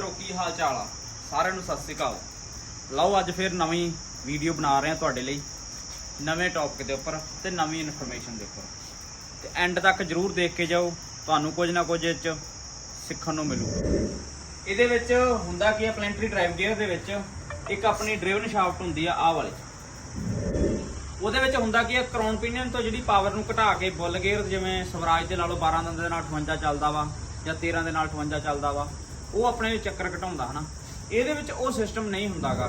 ਮਿੱਤਰੋ, ਕੀ ਹਾਲ ਚਾਲ ਆ? ਸਾਰਿਆਂ ਨੂੰ ਸਤਿ ਸ੍ਰੀ ਅਕਾਲ। ਲਓ, ਅੱਜ ਫਿਰ ਨਵੀਂ ਵੀਡੀਓ ਬਣਾ ਰਹੇ ਹਾਂ ਤੁਹਾਡੇ ਲਈ। ਨਵੇਂ ਟੌਪਿਕ ਦੇ ਉੱਪਰ ਤੇ ਨਵੀਂ ਇਨਫੋਰਮੇਸ਼ਨ ਦੇ ਉੱਪਰ। ਤੇ ਐਂਡ ਤੱਕ ਜਰੂਰ ਦੇਖ ਕੇ ਜਾਓ। ਤੁਹਾਨੂੰ ਕੁਝ ਨਾ ਕੁਝ ਇਹ 'ਚ ਸਿੱਖਣ ਨੂੰ ਮਿਲੂਗਾ ਇਹਦੇ ਵਿੱਚ ਹੁੰਦਾ ਕੀ ਹੈ ਪਲੈਂਟਰੀ ਡਰਾਈਵ ਗੇਅਰ ਦੇ ਵਿੱਚ ਇੱਕ ਆਪਣੀ ਡਰਾਈਵਨ ਸ਼ਾਫਟ ਹੁੰਦੀ ਆ, ਆਹ ਵਾਲੀ। ਉਹਦੇ ਵਿੱਚ ਹੁੰਦਾ ਕੀ ਹੈ ਕਰਾਉਨ ਪਿਨੀਅਨ ਤੋਂ ਜਿਹੜੀ ਪਾਵਰ ਨੂੰ ਘਟਾ ਕੇ ਬੁੱਲ ਗੇਅਰ ਜਿਵੇਂ ਸਵਰਾਜ ਦੇ ਲਾ ਲਓ 12 ਦੰਦ ਦੇ ਨਾਲ 58 ਚੱਲਦਾ ਵਾ ਜਾਂ 13 ਦੇ ਨਾਲ 58 ਚੱਲਦਾ ਵਾ ਉਹ ਆਪਣੇ ਚੱਕਰ ਘਟਾਉਂਦਾ ਹਨਾ? ਇਹਦੇ ਵਿੱਚ ਉਹ ਸਿਸਟਮ ਨਹੀਂ ਹੁੰਦਾਗਾ।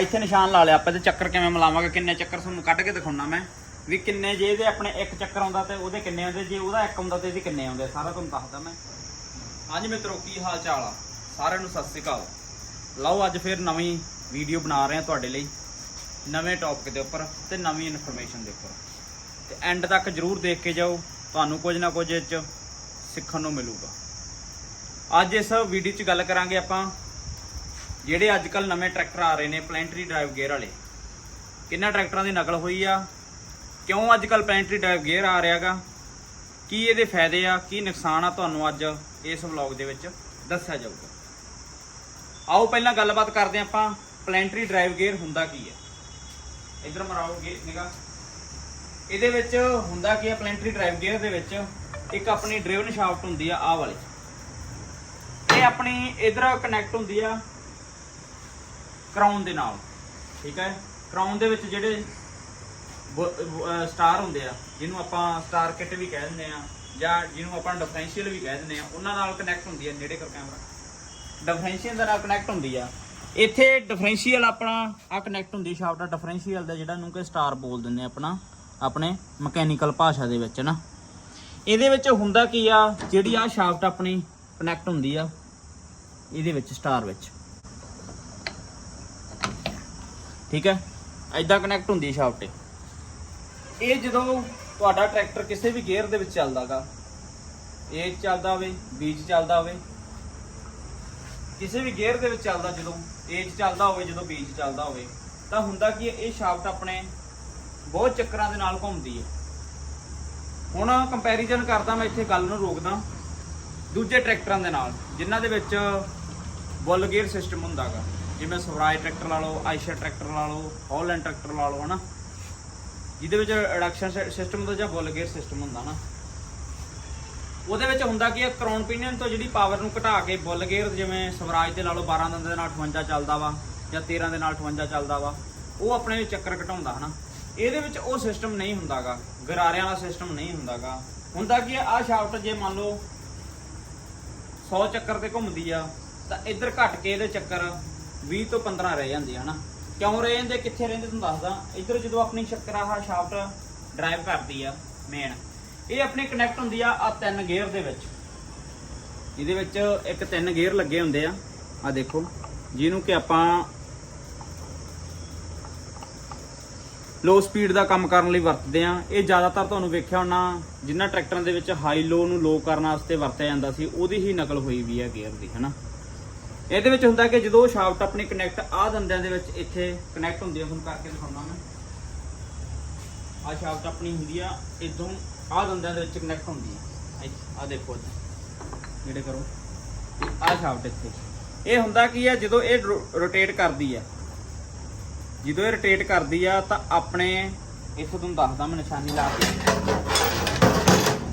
ਇੱਥੇ ਨਿਸ਼ਾਨ ਲਾ ਲਿਆ ਆਪਾਂ ਤੇ ਚੱਕਰ ਕਿਵੇਂ ਮਿਲਾਵਾਂਗੇ ਕਿੰਨੇ ਚੱਕਰ ਤੁਹਾਨੂੰ ਕੱਢ ਕੇ ਦਿਖਾਉਣਾ ਮੈਂ। ਵੀ ਕਿੰਨੇ ਜੇ ਇਹਦੇ ਆਪਣੇ ਇੱਕ ਚੱਕਰ ਆਉਂਦਾ ਤੇ ਉਹਦੇ ਕਿੰਨੇ ਆਉਂਦੇ ਜੇ ਉਹਦਾ ਇੱਕ ਆਉਂਦਾ ਤੇ ਇਹਦੇ ਕਿੰਨੇ ਆਉਂਦੇ ਸਾਰਾ ਤੁਹਾਨੂੰ ਦੱਸਦਾ ਮੈਂ। ਹਾਂਜੀ ਮਿੱਤਰੋ ਕੀ ਹਾਲ ਚਾਲ ਆ? ਸਾਰਿਆਂ ਨੂੰ ਸਤਿ ਸ੍ਰੀ ਅਕਾਲ। ਲਓ ਅੱਜ ਫਿਰ ਨਵੀਂ ਵੀਡੀਓ ਬਣਾ ਰਹੇ ਹਾਂ ਤੁਹਾਡੇ ਲਈ। ਨਵੇਂ ਟੌਪਿਕ ਦੇ ਉੱਪਰ ਤੇ ਨਵੀਂ ਇਨਫੋਰਮੇਸ਼ਨ ਦੇ ਉੱਪਰ। ਤੇ ਐਂਡ ਤੱਕ ਜਰੂਰ ਦੇਖ ਕੇ ਜਾਓ ਤੁਹਾਨੂੰ ਕੁਝ ਨਾ ਕੁਝ ਇਹ 'ਚ ਸਿੱਖਣ ਨੂੰ ਮਿਲੂਗਾ। ਅੱਜ ਇਸ ਵੀਡੀਓ 'ਚ ਗੱਲ ਕਰਾਂਗੇ ਆਪਾਂ ਜਿਹੜੇ ਅੱਜ ਕੱਲ ਨਵੇਂ ਟਰੈਕਟਰ ਆ ਰਹੇ ਨੇ ਪਲੈਂਟਰੀ ਡਰਾਈਵ ਗੇਅਰ ਵਾਲੇ। ਕਿੰਨਾ ਟਰੈਕਟਰਾਂ ਦੀ ਨਕਲ ਹੋਈ ਆ? ਕਿਉਂ ਅੱਜ ਕੱਲ ਪਲੈਂਟਰੀ ਡਰਾਈਵ ਗੇਅਰ ਆ ਰਿਹਾਗਾ? ਕੀ ਇਹਦੇ ਫਾਇਦੇ ਆ? ਕੀ ਨੁਕਸਾਨ ਆ ਤੁਹਾਨੂੰ ਅੱਜ ਇਸ ਵਲੌਗ ਦੇ ਵਿੱਚ ਦੱਸਿਆ ਜਾਊਗਾ। ਆਓ ਪਹਿਲਾਂ ਗੱਲਬਾਤ ਕਰਦੇ ਹਾਂ ਆਪਾਂ ਪਲੈਂਟਰੀ ਡਰਾਈਵ ਗੇਅਰ ਹੁੰਦਾ ਕੀ ਹੈ ਇਧਰ ਮਰਾਓਗੇ ਨਿਗਾ ਇਹਦੇ ਵਿੱਚ ਹੁੰਦਾ ਕੀ ਹੈ ਪਲੈਂਟਰੀ ਡਰਾਈਵ ਗੇਅਰ ਦੇ ਵਿੱਚ ਇੱਕ ਆਪਣੀ ਡਰਾਈਵਨ ਸ਼ਾਫਟ ਹੁੰਦੀ ਆ, ਆਹ ਵਾਲੀ। ਇਹ ਆਪਣੀ ਇਧਰ ਕਨੈਕਟ ਹੁੰਦੀ ਆ ਕਰਾਊਨ ਦੇ ਨਾਲ, ਠੀਕ ਹੈ? ਕਰਾਊਨ ਦੇ ਵਿੱਚ ਜਿਹੜੇ ਸਟਾਰ ਹੁੰਦੇ ਆ, ਜਿਹਨੂੰ ਆਪਾਂ ਸਟਾਰ ਕਿਟ ਵੀ ਕਹਿ ਦਿੰਦੇ ਆ, ਜਾਂ ਜਿਹਨੂੰ ਆਪਾਂ ਡਿਫਰੈਂਸ਼ੀਅਲ ਵੀ ਕਹਿ ਦਿੰਦੇ ਆ, ਉਹਨਾਂ ਨਾਲ ਕਨੈਕਟ ਹੁੰਦੀ ਆ ਨੇੜੇ ਕਰ ਕੈਮਰਾ ਡਿਫਰੈਂਸ਼ੀਅਲ ਦੇ ਨਾਲ ਕਨੈਕਟ ਹੁੰਦੀ ਆ। ਇੱਥੇ ਡਿਫਰੈਂਸ਼ੀਅਲ ਆਪਣਾ, ਆ ਕਨੈਕਟ ਹੁੰਦੀ ਸ਼ਾਫਟ ਆ ਡਿਫਰੈਂਸ਼ੀਅਲ ਦਾ ਜਿਹੜਾ ਨੂੰ ਕਿ ਸਟਾਰ ਬੋਲ ਦਿੰਦੇ ਆ ਆਪਣਾ, ਆਪਣੇ ਮਕੈਨੀਕਲ ਭਾਸ਼ਾ ਦੇ ਵਿੱਚ ਨਾ? ਇਹਦੇ ਵਿੱਚ ਹੁੰਦਾ ਕੀ ਆ, ਜਿਹੜੀ ਆ ਸ਼ਾਫਟ ਆਪਣੀ ਕਨੈਕਟ ਹੁੰਦੀ ਆ ਇਹਦੇ ਵਿੱਚ ਸਟਾਰ ਵਿੱਚ। ਠੀਕ ਹੈ? ਐਦਾਂ ਕਨੈਕਟ ਹੁੰਦੀ ਹੈ ਸ਼ਾਫਟ ਇਹ ਜਦੋਂ ਤੁਹਾਡਾ ਟਰੈਕਟਰ ਕਿਸੇ ਵੀ ਗੇਅਰ ਦੇ ਵਿੱਚ ਚੱਲਦਾਗਾ ਏ 'ਚ ਚੱਲਦਾ ਹੋਵੇ ਬੀਜ ਚੱਲਦਾ ਹੋਵੇ ਕਿਸੇ ਵੀ ਗੇਅਰ ਦੇ ਵਿੱਚ ਚੱਲਦਾ ਜਦੋਂ ਏ 'ਚ ਚੱਲਦਾ ਹੋਵੇ, ਜਦੋਂ ਬੀਜ ਚੱਲਦਾ ਹੋਵੇ, ਤਾਂ ਹੁੰਦਾ ਕੀ ਇਹ ਸ਼ਾਫਟ ਆਪਣੇ ਬਹੁਤ ਚੱਕਰਾਂ ਦੇ ਨਾਲ ਘੁੰਮਦੀ ਹੈ। ਹੁਣ ਕੰਪੈਰੀਜ਼ਨ ਕਰਦਾ, ਮੈਂ ਇੱਥੇ ਗੱਲ ਨੂੰ ਰੋਕਦਾ, ਦੂਜੇ ਟਰੈਕਟਰਾਂ ਦੇ ਨਾਲ, ਜਿਨ੍ਹਾਂ ਦੇ ਵਿੱਚ ਬੁੱਲ ਗੇਅਰ ਸਿਸਟਮ ਹੁੰਦਾਗਾ। ਜਿਵੇਂ ਸਵਰਾਜ ਟਰੈਕਟਰ ਲਾ ਲਓ, ਆਇਸ਼ਾ ਟਰੈਕਟਰ ਲਾ ਲਓ, ਹੌਲੈਂਡ ਟਰੈਕਟਰ ਲਾ ਲਓ, ਹਨਾ? ਜਿਹਦੇ ਵਿੱਚ ਰਿਡਕਸ਼ਨ ਸਿਸਟਮ ਹੁੰਦਾ ਜਾਂ ਬੁੱਲ ਗੇਅਰ ਸਿਸਟਮ ਹੁੰਦਾ ਨਾ ਉਹਦੇ ਵਿੱਚ ਹੁੰਦਾ ਕੀ ਹੈ ਕਰਾਉਨ ਪੀਨੀਅਨ ਤੋਂ ਜਿਹੜੀ ਪਾਵਰ ਨੂੰ ਘਟਾ ਕੇ ਬੁੱਲ ਗੇਅਰ ਜਿਵੇਂ ਸਵਰਾਜ ਦੇ ਲਾ ਲਓ 12 ਦੰਦ ਦੇ ਨਾਲ 58 ਚੱਲਦਾ ਵਾ, ਜਾਂ 13 ਦੇ ਨਾਲ 58 ਚੱਲਦਾ ਵਾ, ਉਹ ਆਪਣੇ ਚੱਕਰ ਘਟਾਉਂਦਾ, ਹਨਾ? ਇਹਦੇ ਵਿੱਚ ਉਹ ਸਿਸਟਮ ਨਹੀਂ ਹੁੰਦਾਗਾ। ਗਰਾਰਿਆਂ ਵਾਲਾ ਸਿਸਟਮ ਨਹੀਂ ਹੁੰਦਾਗਾ। ਹੁੰਦਾ ਕੀ ਹੈ ਆਹ ਸ਼ਾਫਟ ਜੇ ਮੰਨ ਲਓ 100 ਚੱਕਰ ਤੇ ਘੁੰਮਦੀ ਆ ਤਾਂ ਇੱਧਰ ਘਟ ਕੇ ਇਹਦੇ ਚੱਕਰ 20 ਤੋਂ 15 ਰਹਿ ਜਾਂਦੇ ਆ ਹਨਾ। ਕਿਉਂ ਰਹਿ ਜਾਂਦੇ, ਕਿੱਥੇ ਰਹਿੰਦੇ ਤੁਹਾਨੂੰ ਦੱਸਦਾ। ਇੱਧਰ ਜਦੋਂ ਆਪਣੀ ਚੱਕਰ ਆਹ ਸ਼ਾਫਟ ਡਰਾਈਵ ਕਰਦੀ ਆ ਮੇਨ ਇਹ ਆਪਣੀ ਕਨੈਕਟ ਹੁੰਦੀ ਆ ਆ ਤਿੰਨ ਗੇਅਰ ਦੇ ਵਿੱਚ। ਇਹਦੇ ਵਿੱਚ ਇੱਕ ਤਿੰਨ ਗੇਅਰ ਲੱਗੇ ਹੁੰਦੇ ਆ। ਆ ਦੇਖੋ, ਜਿਹਨੂੰ ਕਿ ਆਪਾਂ ਲੋ ਸਪੀਡ ਦਾ ਕੰਮ ਕਰਨ ਲਈ ਵਰਤਦੇ ਆ। ਇਹ ਜ਼ਿਆਦਾਤਰ ਤੁਹਾਨੂੰ ਵੇਖਿਆ ਹੋਣਾ ਜਿਨ੍ਹਾਂ ਟਰੈਕਟਰਾਂ ਦੇ ਵਿੱਚ ਹਾਈ ਲੋ ਨੂੰ ਲੋ ਕਰਨ ਵਾਸਤੇ ਵਰਤਿਆ ਜਾਂਦਾ ਸੀ, ਉਹਦੀ ਹੀ ਨਕਲ ਹੋਈ ਵੀ ਹੈ ਗੇਅਰ ਦੀ, ਹਨਾ। ਇਹਦੇ ਵਿੱਚ ਹੁੰਦਾ ਕਿ ਜਦੋਂ ਸ਼ਾਫਟ ਆਪਣੀ ਕਨੈਕਟ ਆ ਦੰਦਿਆਂ ਦੇ ਵਿੱਚ ਇੱਥੇ ਕਨੈਕਟ ਹੁੰਦੀ ਹੈ ਤੁਹਾਨੂੰ ਕਰਕੇ ਦਿਖਾਉਣਾ ਮੈਂ। ਆ ਸ਼ਾਫਟ ਆਪਣੀ ਹੁੰਦੀ ਆ ਇਦੋਂ ਆ ਦੰਦਿਆਂ ਦੇ ਵਿੱਚ ਕਨੈਕਟ ਹੁੰਦੀ ਆ। ਆ ਦੇਖੋ ਜਿਹੜੇ ਕਰੋ। ਆ ਸ਼ਾਫਟ ਇੱਥੇ। ਇਹ ਹੁੰਦਾ ਕੀ ਆ, ਜਦੋਂ ਇਹ ਰੋਟੇਟ ਕਰਦੀ ਆ। ਜਦੋਂ ਇਹ ਰੋਟੇਟ ਕਰਦੀ ਆ, ਤਾਂ ਆਪਣੇ, ਇੱਥੇ ਤੁਹਾਨੂੰ ਦੱਸਦਾ ਮੈਂ ਨਿਸ਼ਾਨੀ ਲਾ ਕੇ।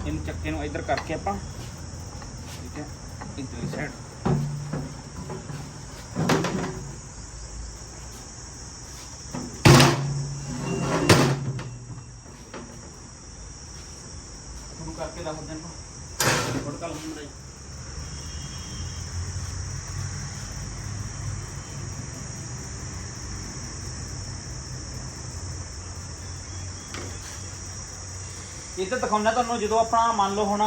ਇਹਨੂੰ ਚੱਕੇ ਨੂੰ ਇੱਧਰ ਕਰਕੇ ਆਪਾਂ। ਠੀਕ ਹੈ ਇੱਧਰ ਸਾਈਡ ਸ਼ੁਰੂ ਕਰਕੇ ਦੱਸ ਦਿਆਂ ਆਪਾਂ ਫੋਟੋ ਜੀ ਇਹ ਤਾਂ ਦਿਖਾਉਣਾ ਤੁਹਾਨੂੰ ਜਦੋਂ ਆਪਣਾ ਮੰਨ ਲਓ ਹੁਣ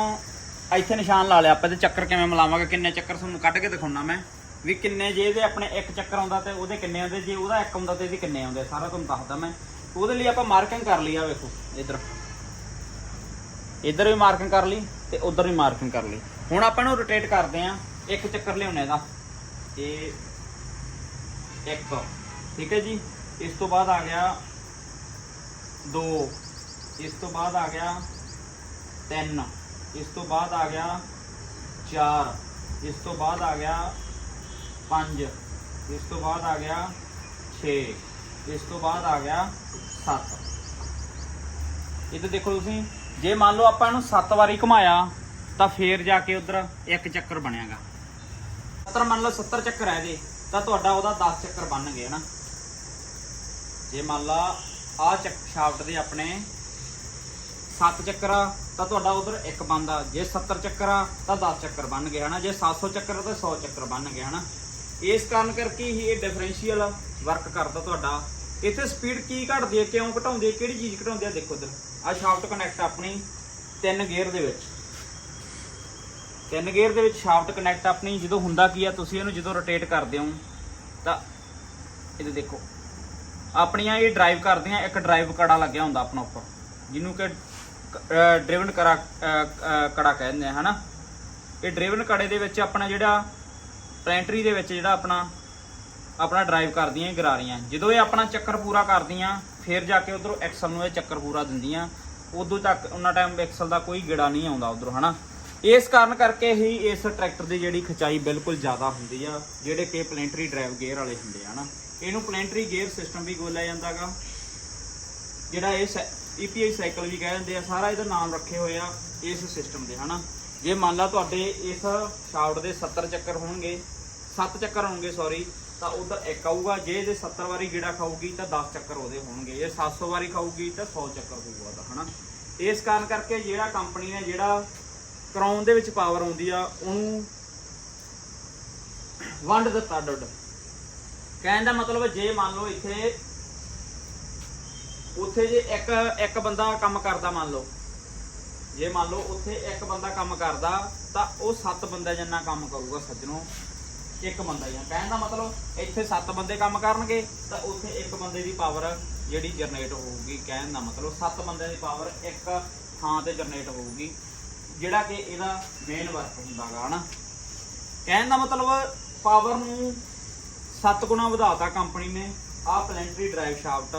ਇੱਥੇ ਨਿਸ਼ਾਨ ਲਾ ਲਿਆ ਆਪਾਂ ਤੇ ਚੱਕਰ ਕਿਵੇਂ ਮਿਲਾਵਾਂਗੇ, ਕਿੰਨੇ ਚੱਕਰ ਤੁਹਾਨੂੰ ਕੱਢ ਕੇ ਦਿਖਾਉਣਾ ਮੈਂ। ਵੀ ਕਿੰਨੇ ਜੇ ਇਹਦੇ ਆਪਣੇ ਇੱਕ ਚੱਕਰ ਆਉਂਦਾ ਤੇ ਉਹਦੇ ਕਿੰਨੇ ਆਉਂਦੇ, ਜੇ ਉਹਦਾ ਇੱਕ ਆਉਂਦਾ ਤੇ ਇਹਦੇ ਕਿੰਨੇ ਆਉਂਦੇ, ਸਾਰਾ ਤੁਹਾਨੂੰ ਦੱਸਦਾ ਮੈਂ। ਉਹਦੇ ਲਈ ਆਪਾਂ ਮਾਰਕਿੰਗ ਕਰ ਲਈ ਆ ਵੇਖੋ, ਇੱਧਰ। ਇੱਧਰ ਵੀ ਮਾਰਕਿੰਗ ਕਰ ਲਈ ਤੇ ਉੱਧਰ ਵੀ ਮਾਰਕਿੰਗ ਕਰ ਲਈ। ਹੁਣ ਆਪਾਂ ਇਹਨੂੰ ਰੋਟੇਟ ਕਰਦੇ ਆ ਇੱਕ ਚੱਕਰ ਲਿਆਉਣੇ ਇਹਦਾ। ਇਹ ਇੱਕ। ਠੀਕ ਹੈ ਜੀ? ਇਸ ਤੋਂ ਬਾਅਦ ਆ ਗਿਆ ਦੋ। ਇਸ ਤੋਂ ਬਾਅਦ ਆ ਗਿਆ ਤਿੰਨ। ਇਸ ਤੋਂ ਬਾਅਦ ਆ ਗਿਆ ਚਾਰ। ਇਸ ਤੋਂ ਬਾਅਦ ਆ ਗਿਆ ਪੰਜ। ਇਸ ਤੋਂ ਬਾਅਦ ਆ ਗਿਆ 6 ਇਸ ਤੋਂ ਬਾਅਦ ਆ ਗਿਆ 7 ਇਹ ਤਾਂ ਦੇਖੋ ਤੁਸੀਂ ਜੇ ਮੰਨ ਲਓ ਆਪਾਂ ਇਹਨੂੰ 7 ਵਾਰੀ ਘੁਮਾਇਆ, ਤਾਂ ਫੇਰ ਜਾ ਕੇ ਉਧਰ ਇੱਕ ਚੱਕਰ ਬਣਿਆਗਾ। 70 ਮੰਨ ਲਓ 70 ਚੱਕਰ ਹੈ ਜੇ ਤਾਂ ਤੁਹਾਡਾ ਉਹਦਾ 10 ਚੱਕਰ ਬਣ ਗਏ ਹਨਾ? ਜੇ ਮੰਨ ਲਾ ਆ ਚੱਕ ਸ਼ਾਫਟ ਦੇ ਆਪਣੇ 7 ਚੱਕਰ ਆ, ਤਾਂ ਤੁਹਾਡਾ ਉਧਰ ਇੱਕ ਬੰਦਾ ਜੇ 70 ਚੱਕਰ ਆ, ਤਾਂ 10 ਚੱਕਰ ਬਣ ਗਏ ਹਨਾ? ਜੇ 700 ਚੱਕਰ ਆ, ਤਾਂ 100 ਚੱਕਰ ਬਣ ਗਏ ਹਨਾ? ਇਸ ਕਾਰਨ ਕਰਕੇ ਹੀ ਇਹ ਡਿਫਰੈਂਸ਼ੀਅਲ ਵਰਕ ਕਰਦਾ ਤੁਹਾਡਾ। ਇੱਥੇ ਸਪੀਡ ਕੀ ਘਟਦੀ ਹੈ, ਕਿਉਂ ਘਟਾਉਂਦੀ ਹੈ, ਕਿਹੜੀ ਚੀਜ਼ ਘਟਾਉਂਦੇ ਆ ਦੇਖੋ ਇਧਰ। ਆ ਸ਼ਾਫਟ ਕਨੈਕਟ ਆਪਣੀ ਤਿੰਨ ਗੇਅਰ ਦੇ ਵਿੱਚ। ਤਿੰਨ ਗੇਅਰ ਦੇ ਵਿੱਚ ਸ਼ਾਫਟ ਕਨੈਕਟ ਆਪਣੀ ਜਦੋਂ ਹੁੰਦਾ ਕੀ ਆ ਤੁਸੀਂ ਇਹਨੂੰ ਜਦੋਂ ਰੋਟੇਟ ਕਰਦੇ ਹੋ ਤਾਂ ਇਹਦੇ ਦੇਖੋ। ਆਪਣੀਆਂ ਇਹ ਡਰਾਈਵ ਕਰਦੀਆਂ ਇੱਕ ਡਰਾਈਵ ਕੜਾ ਲੱਗਿਆ ਹੁੰਦਾ ਆਪਣਾ ਉੱਪਰ ਜਿਹਨੂੰ ਕਿ ਡਰਾਈਵਨ ਕੜਾ ਅਹ, ਅਹ, ਕੜਾ ਕਹਿੰਦੇ ਆ ਹਨਾ? ਇਹ ਡਰਾਈਵਨ ਕੜੇ ਦੇ ਵਿੱਚ ਆਪਣਾ ਜਿਹੜਾ ਪਲੈਂਟਰੀ ਦੇ ਵਿੱਚ ਜਿਹੜਾ ਆਪਣਾ ਆਪਣਾ ਡਰਾਈਵ ਕਰਦੀਆਂ ਇਹ ਗਰਾਰੀਆਂ। ਜਦੋਂ ਇਹ ਆਪਣਾ ਚੱਕਰ ਪੂਰਾ ਕਰਦੀਆਂ ਫਿਰ ਜਾ ਕੇ ਉਧਰੋਂ ਐਕਸਲ ਨੂੰ ਇਹ ਚੱਕਰ ਪੂਰਾ ਦਿੰਦੀਆਂ। ਉਦੋਂ ਤੱਕ ਉਹਨਾਂ ਟਾਈਮ ਐਕਸਲ ਦਾ ਕੋਈ ਗੇੜਾ ਨਹੀਂ ਆਉਂਦਾ ਉਧਰੋਂ, ਹਨਾ? ਇਸ ਕਾਰਨ ਕਰਕੇ ਹੀ ਇਸ ਟਰੈਕਟਰ ਦੀ ਜਿਹੜੀ ਖਚਾਈ ਬਿਲਕੁਲ ਜ਼ਿਆਦਾ ਹੁੰਦੀ ਆ, ਜਿਹੜੇ ਕਿ ਪਲੈਂਟਰੀ ਡਰਾਈਵ ਗੇਅਰ ਵਾਲੇ ਹੁੰਦੇ ਆ, ਹਨਾ? ਇਹਨੂੰ ਪਲੈਂਟਰੀ ਗੇਅਰ ਸਿਸਟਮ ਵੀ ਬੋਲਿਆ ਜਾਂਦਾਗਾ। ਜਿਹੜਾ ਇਹ EPI ਸਾਈਕਲ ਵੀ ਕਹਿ ਦਿੰਦੇ ਆ, ਸਾਰਾ ਇਹਦਾ ਨਾਮ ਰੱਖੇ ਹੋਏ ਆ ਇਸ ਸਿਸਟਮ ਦੇ, ਹਨਾ? ਜੇ ਮੰਨ ਲਾ ਤੁਹਾਡੇ ਇਸ ਸ਼ਾਫਟ ਦੇ 70 ਚੱਕਰ ਹੋਣਗੇ 7 ਚੱਕਰ ਹੋਣਗੇ ਸੌਰੀ ਤਾਂ ਉਧਰ ਇੱਕ ਆਊਗਾ, ਜੇ ਜੇ 70 ਵਾਰੀ ਗੇੜਾ ਖਾਊਗੀ ਤਾਂ 10 ਚੱਕਰ ਉਹਦੇ ਹੋਣਗੇ ਜੇ 700 ਵਾਰੀ ਖਾਊਗੀ ਤਾਂ 100 ਚੱਕਰ ਹੋਊਗਾ ਉਹਦਾ, ਹਨਾ? ਇਸ ਕਾਰਨ ਕਰਕੇ ਜਿਹੜਾ ਕੰਪਨੀ ਨੇ ਜਿਹੜਾ ਕਰਾਉਣ ਦੇ ਵਿੱਚ ਪਾਵਰ ਆਉਂਦੀ ਆ, ਉਹਨੂੰ ਵੰਡ ਦਿੱਤਾ ਡੁੱਡ। ਕਹਿਣ ਦਾ ਮਤਲਬ ਜੇ ਮੰਨ ਲਓ ਇੱਥੇ, ਉੱਥੇ ਜੇ ਇੱਕ ਇੱਕ ਬੰਦਾ ਕੰਮ ਕਰਦਾ ਮੰਨ ਲਓ, ਜੇ ਮੰਨ ਲਓ ਉੱਥੇ ਇੱਕ ਬੰਦਾ ਕੰਮ ਕਰਦਾ, ਤਾਂ ਉਹ ਸੱਤ ਬੰਦੇ ਜਿੰਨਾ ਕੰਮ ਕਰੂਗਾ ਸੱਜਣੋ ਇੱਕ ਬੰਦਾ ਹੀ ਆ। ਕਹਿਣ ਦਾ ਮਤਲਬ ਇੱਥੇ ਸੱਤ ਬੰਦੇ ਕੰਮ ਕਰਨਗੇ, ਤਾਂ ਉੱਥੇ ਇੱਕ ਬੰਦੇ ਦੀ ਪਾਵਰ ਜਿਹੜੀ ਜਨਰੇਟ ਹੋਊਗੀ। ਕਹਿਣ ਦਾ ਮਤਲਬ ਸੱਤ ਬੰਦਿਆਂ ਦੀ ਪਾਵਰ ਇੱਕ ਥਾਂ ਤੇ ਜਨਰੇਟ ਹੋਊਗੀ, ਜਿਹੜਾ ਕਿ ਇਹਦਾ ਮੇਨ ਵਰਕ ਹੁੰਦਾਗਾ, ਹਨਾ? ਕਹਿਣ ਦਾ ਮਤਲਬ ਪਾਵਰ ਨੂੰ 7 ਗੁਣਾ ਵਧਾਤਾ ਕੰਪਨੀ ਨੇ ਆਹ ਪਲੈਂਟਰੀ ਡਰਾਈਵ ਸ਼ਾਫਟ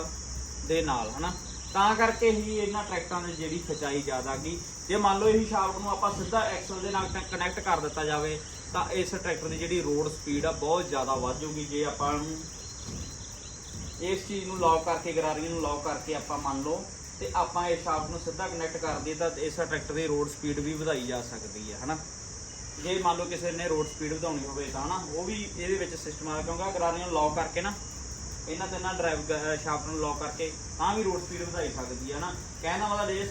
ਦੇ ਨਾਲ, ਹਨਾ? ਤਾਂ ਕਰਕੇ ਹੀ ਇਹਨਾਂ ਟਰੈਕਟਰਾਂ ਦੀ ਜਿਹੜੀ ਖਚਾਈ ਜ਼ਿਆਦਾ ਗਈ ਜੇ ਮੰਨ ਲਓ ਇਹੀ ਸ਼ਾਫਟ ਨੂੰ ਆਪਾਂ ਸਿੱਧਾ ਐਕਸਲ ਦੇ ਨਾਲ ਕਨੈਕਟ ਕਰ ਦਿੱਤਾ ਜਾਵੇ ਤਾਂ ਇਸ ਟਰੈਕਟਰ ਦੀ ਜਿਹੜੀ ਰੋਡ ਸਪੀਡ ਆ ਬਹੁਤ ਜ਼ਿਆਦਾ ਵੱਧ ਜੂਗੀ ਜੇ ਆਪਾਂ ਨੂੰ ਇਸ ਚੀਜ਼ ਨੂੰ ਲੌਕ ਕਰਕੇ ਗਰਾਰੀਆਂ ਨੂੰ ਲੌਕ ਕਰਕੇ ਆਪਾਂ ਮੰਨ ਲਓ ਤੇ ਆਪਾਂ ਇਸ ਸ਼ਾਫਟ ਨੂੰ ਸਿੱਧਾ ਕਨੈਕਟ ਕਰ ਦਈਏ ਤਾਂ ਇਸ ਟਰੈਕਟਰ ਦੀ ਰੋਡ ਸਪੀਡ ਵੀ ਵਧਾਈ ਜਾ ਸਕਦੀ ਹੈ ਹਨਾ? ਜੇ ਮੰਨ ਲਓ ਕਿਸੇ ਨੇ ਰੋਡ ਸਪੀਡ ਵਧਾਉਣੀ ਹੋਵੇ ਤਾਂ ਨਾ ਉਹ ਵੀ ਇਹਦੇ ਵਿੱਚ ਸਿਸਟਮ ਆ, ਕਿਉਂਕਿ ਗਰਾਰੀਆਂ ਨੂੰ ਲੌਕ ਕਰਕੇ ਨਾ, ਇਹਨਾਂ ਤੇ ਨਾ ਡਰਾਈਵ ਸ਼ਾਫਟ ਨੂੰ ਲੌਕ ਕਰਕੇ ਤਾਂ ਵੀ ਰੋਡ ਸਪੀਡ ਵਧਾਈ ਸਕਦੀ ਹੈ ਨਾ ਕਹਿਣ ਦਾ ਮਤਲਬ ਜੇ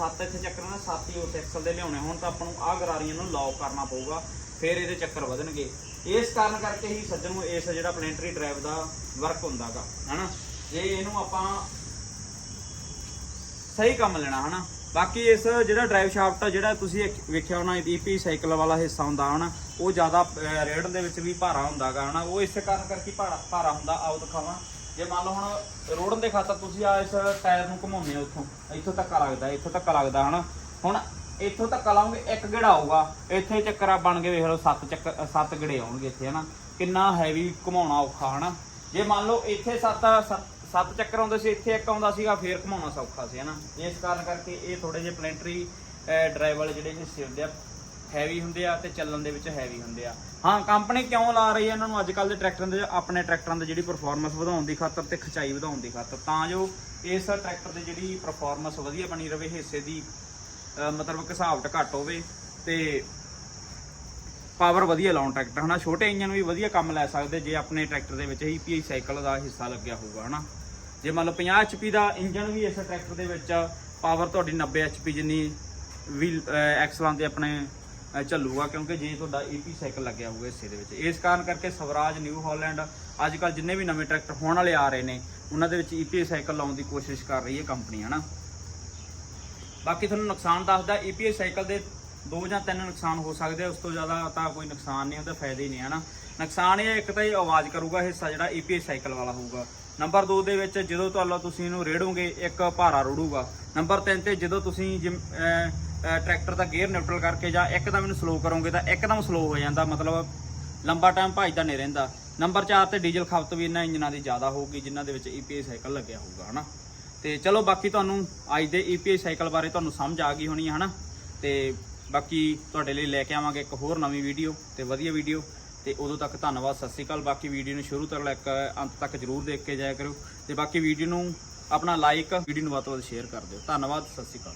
7 ਇੱਥੇ ਚੱਕਰ ਨਾ 7 ਹੀ ਉਸ ਐਕਸਲ ਦੇ ਲਿਆਉਣੇ ਹੋਣ ਤਾਂ ਆਪਾਂ ਨੂੰ ਆਹ ਗਰਾਰੀਆਂ ਨੂੰ ਲੌਕ ਕਰਨਾ ਪਊਗਾ। ਫਿਰ ਇਹਦੇ ਚੱਕਰ ਵਧਣਗੇ। ਇਸ ਕਾਰਨ ਕਰਕੇ ਹੀ ਸੱਜਣ ਨੂੰ ਇਸ ਜਿਹੜਾ ਪਲੈਂਟਰੀ ਡਰਾਈਵ ਦਾ ਵਰਕ ਹੁੰਦਾਗਾ ਹਨਾ? ਜੇ ਇਹਨੂੰ ਆਪਾਂ ਸਹੀ ਕੰਮ ਲੈਣਾ ਹਨਾ? ਬਾਕੀ ਇਸ ਜਿਹੜਾ ਡਰਾਈਵ ਸ਼ਾਫਟ ਆ ਜਿਹੜਾ ਤੁਸੀਂ ਵੇਖਿਆ ਹੋਣਾ ਈਪੀ ਸਾਈਕਲ ਵਾਲਾ ਹਿੱਸਾ ਹੁੰਦਾ ਹਨਾ? ਉਹ ਜ਼ਿਆਦਾ ਅਹ, ਰੇੜਨ ਦੇ ਵਿੱਚ ਵੀ ਭਾਰਾ ਹੁੰਦਾਗਾ ਹਨਾ? ਉਹ ਇਸੇ ਕਾਰਨ ਕਰਕੇ ਭਾਰਾ ਭਾਰਾ ਹੁੰਦਾ। ਆਓ ਦਿਖਾਵਾਂ। ਜੇ ਮੰਨ ਲਓ ਹੁਣ ਰੋੜਨ ਦੇ ਖਾਤਰ ਤੁਸੀਂ ਆ ਇਸ ਟਾਇਰ ਨੂੰ ਘੁਮਾਉਂਦੇ ਹੋ ਉੱਥੋਂ ਇੱਥੋਂ ਤੱਕ ਲੱਗਦਾ ਇੱਥੋਂ ਤੱਕ ਲੱਗਦਾ ਹਨਾ? ਹੁਣ ਇੱਥੋਂ ਧੱਕਾ ਲਾਉਂਗੇ, ਇੱਕ ਗੇੜਾ ਆਊਗਾ। ਇੱਥੇ ਚੱਕਰਾ ਬਣ ਕੇ ਵੇਖ ਲਓ, ਸੱਤ ਚੱਕਰ ਸੱਤ ਗੇੜੇ ਆਉਣਗੇ ਇੱਥੇ, ਹਨਾ। ਕਿੰਨਾ ਹੈਵੀ ਘੁਮਾਉਣਾ ਔਖਾ, ਹਨਾ। ਜੇ ਮੰਨ ਲਓ ਇੱਥੇ ਸੱਤ, ਸੱਤ- ਸੱਤ ਚੱਕਰ ਆਉਂਦੇ ਸੀ, ਇੱਥੇ ਇੱਕ ਆਉਂਦਾ ਸੀਗਾ, ਫੇਰ ਘੁਮਾਉਣਾ ਸੌਖਾ ਸੀ, ਹਨਾ। ਇਸ ਕਾਰਨ ਕਰਕੇ ਇਹ ਥੋੜੇ ਜਿਹੇ ਪਲੈਂਟਰੀ ਡਰਾਈਵ ਵਾਲੇ ਜਿਹੜੇ ਹਿੱਸੇ ਹੁੰਦੇ ਆ ਹੈਵੀ ਹੁੰਦੇ ਆ ਤੇ ਚੱਲਣ ਦੇ ਵਿੱਚ ਹੈਵੀ ਹੁੰਦੇ ਆ। ਹਾਂ ਕੰਪਨੀ ਕਿਉਂ ਲਾ ਰਹੀ ਹੈ ਇਹਨਾਂ ਨੂੰ? ਅੱਜ ਕੱਲ ਦੇ ਟਰੈਕਟਰਾਂ ਦੇ, ਆਪਣੇ ਟਰੈਕਟਰਾਂ ਦੀ ਜਿਹੜੀ ਪਰਫਾਰਮੈਂਸ ਵਧਾਉਣ ਦੀ ਖਾਤਰ ਤੇ ਖਚਾਈ ਵਧਾਉਣ ਦੀ ਖਾਤਰ। ਤਾਂ ਜੋ ਇਸ ਟਰੈਕਟਰ ਦੀ ਜਿਹੜੀ ਪਰਫਾਰਮੈਂਸ ਵਧੀਆ ਬਣੀ ਰਵੇ ਹਿੱਸੇ ਦੀ ਮਤਲਬ ਘਸਾਵਟ ਘੱਟ ਹੋਵੇ ਤੇ ਪਾਵਰ ਵਧੀਆ ਲਾਉਣ ਟਰੈਕਟਰ ਹਨਾ? ਛੋਟੇ ਇੰਜਨ ਵੀ ਵਧੀਆ ਕੰਮ ਲੈ ਸਕਦੇ ਜੇ ਆਪਣੇ ਟਰੈਕਟਰ ਦੇ ਵਿੱਚ EPI ਸਾਈਕਲ ਦਾ ਹਿੱਸਾ ਲੱਗਿਆ ਹੋਊਗਾ ਹਨਾ? ਜੇ ਮੰਨ ਲਓ 50 HP ਦਾ ਇੰਜਨ ਵੀ ਇਸ ਟਰੈਕਟਰ ਦੇ ਵਿੱਚ ਪਾਵਰ ਤੁਹਾਡੀ 90 HP ਜਿੰਨੀ ਵੀ ਐਕਸਲਾਂ ਤੇ ਆਪਣੇ ਅਹ, ਚੱਲੂਗਾ ਕਿਉਂਕਿ ਜੇ ਤੁਹਾਡਾ EP ਸਾਈਕਲ ਲੱਗਿਆ ਹੋਊਗਾ ਹਿੱਸੇ ਦੇ ਵਿੱਚ। ਇਸ ਕਾਰਨ ਕਰਕੇ ਸਵਰਾਜ ਨਿਊ ਹਾਲੈਂਡ ਅੱਜ ਕੱਲ ਜਿੰਨੇ ਵੀ ਨਵੇਂ ਟਰੈਕਟਰ ਹੋਣ ਵਾਲੇ ਆ ਰਹੇ ਨੇ ਉਹਨਾਂ ਦੇ ਵਿੱਚ EPI ਸਾਈਕਲ ਲਾਉਣ ਦੀ ਕੋਸ਼ਿਸ਼ ਕਰ ਰਹੀ ਹੈ ਕੰਪਨੀ ਹਨਾ? ਬਾਕੀ ਤੁਹਾਨੂੰ ਨੁਕਸਾਨ ਦੱਸਦਾ EPI ਸਾਈਕਲ ਦੇ ਦੋ ਜਾਂ ਤਿੰਨ ਨੁਕਸਾਨ ਹੋ ਸਕਦੇ ਆ, ਉਸ ਤੋਂ ਜ਼ਿਆਦਾ ਤਾਂ ਕੋਈ ਨੁਕਸਾਨ ਨਹੀਂ, ਉਹਦਾ ਫਾਇਦੇ ਹੀ ਨਹੀਂ ਹੈ ਨਾ ਨੁਕਸਾਨ ਇਹ ਇੱਕ ਤਾਂ ਇਹ ਆਵਾਜ਼ ਕਰੂਗਾ, ਹਿੱਸਾ ਜਿਹੜਾ EPI ਸਾਈਕਲ ਵਾਲਾ ਹੋਊਗਾ। ਨੰਬਰ 2 ਦੇ ਵਿੱਚ ਜਦੋਂ ਤੁਹਾਨੂੰ ਤੁਸੀਂ ਇਹਨੂੰ ਰੇੜੋਗੇ, ਇੱਕ ਭਾਰਾ ਰੋੜੂਗਾ। ਨੰਬਰ 3 ਤੇ ਜਦੋਂ ਤੁਸੀਂ ਜਿਮ- ਟਰੈਕਟਰ ਦਾ ਗੇਅਰ ਨਿਊਟਰਲ ਕਰਕੇ ਜਾਂ ਇੱਕਦਮ ਇਹਨੂੰ ਸਲੋ ਕਰੋਗੇ, ਤਾਂ ਇੱਕਦਮ ਸਲੋ ਹੋ ਜਾਂਦਾ, ਮਤਲਬ ਲੰਬਾ ਟਾਈਮ ਭਜਦਾ ਨਹੀਂ ਰਹਿੰਦਾ। ਨੰਬਰ 4 ਤੇ ਡੀਜ਼ਲ ਖਪਤ ਵੀ ਇਹਨਾਂ ਇੰਜਨਾਂ ਦੀ ਜ਼ਿਆਦਾ ਹੋਊਗੀ, ਜਿਨ੍ਹਾਂ ਦੇ ਵਿੱਚ EPI ਸਾਈਕਲ ਲੱਗਿਆ ਹੋਊਗਾ, ਹਨਾ? ਤੇ ਚਲੋ ਬਾਕੀ ਤੁਹਾਨੂੰ ਅੱਜ ਦੇ EPI ਸਾਈਕਲ ਬਾਰੇ ਤੁਹਾਨੂੰ ਸਮਝ ਆ ਗਈ ਹੋਣੀ ਹੈ, ਹਨਾ? ਤੇ ਬਾਕੀ ਤੁਹਾਡੇ ਲਈ ਲੈ ਕੇ ਆਵਾਂਗੇ ਇੱਕ ਹੋਰ ਨਵੀਂ ਵੀਡੀਓ ਤੇ ਵਧੀਆ ਵੀਡੀਓ। ਤੇ ਉਦੋਂ ਤੱਕ ਧੰਨਵਾਦ, ਸਤਿ ਸ਼੍ਰੀ ਅਕਾਲ। ਬਾਕੀ ਵੀਡੀਓ ਨੂੰ ਸ਼ੁਰੂ ਤੋਂ ਲੈ ਕੇ ਅੰਤ ਤੱਕ ਜਰੂਰ ਦੇਖ ਕੇ ਜਾਇਆ ਕਰੋ। ਤੇ ਬਾਕੀ ਵੀਡੀਓ ਨੂੰ ਆਪਣਾ ਲਾਈਕ ਵੀਡੀਓ ਨੂੰ ਵੱਧ ਤੋਂ ਵੱਧ ਸ਼ੇਅਰ ਕਰ ਦਿਓ। ਧੰਨਵਾਦ, ਸਤਿ ਸ਼੍ਰੀ ਅਕਾਲ।